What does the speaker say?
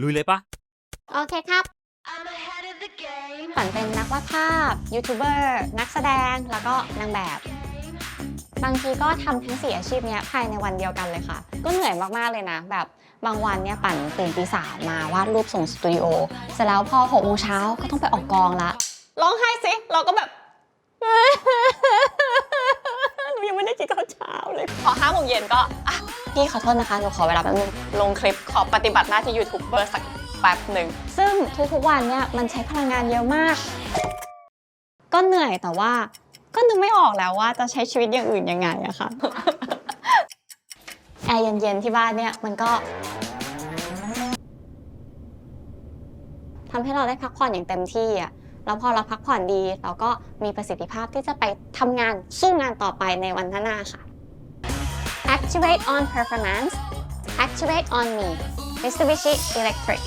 ลุยเลยปะโอเคครับ ฝันเป็นนักวาดภาพ ยูทูบเบอร์ นักแสดง แล้วก็นางแบบ บางทีก็ทำทั้งสี่อาชีพเนี้ยภายในวันเดียวกันเลยค่ะ ก็เหนื่อยมาก ๆ เลยนะ แบบบางวันเนี่ยปั่นตื่นตีสามมาวาดรูปส่งสตูดิโอ เสร็จแล้วพอหกโมงเช้าก็ต้องไปออกกองละ ร้องไห้สิ เราก็แบบ หนูยังไม่ได้กินข้าวเช้าเลย พอห้าโมงเย็นก็ พี่ขอโทษนะคะหนูขอเวลาแป๊บนึงลงคลิปขอปฏิบัติหน้าที่ยูทูบเบอร์สักแป๊บหนึ่งซึ่งทุกๆวันเนี่ยมันใช้พลังงานเยอะมาก ก็เหนื่อยแต่ว่า ก็นึกไม่ออกแล้วว่าจะใช้ชีวิตอย่างอื่นยังไงอะค่ะแอร์เย็นๆที่บ้านเนี่ยมันก็ทำให้เราได้พักผ่อนอย่างเต็มที่อะแล้วพอเราพักผ่อนดี เราก็มีประสิทธิภาพที่จะไปทำงานสู้งานต่อไปในวันหน้าค่ะ Activate on performance. Activate on me. Mitsubishi Electric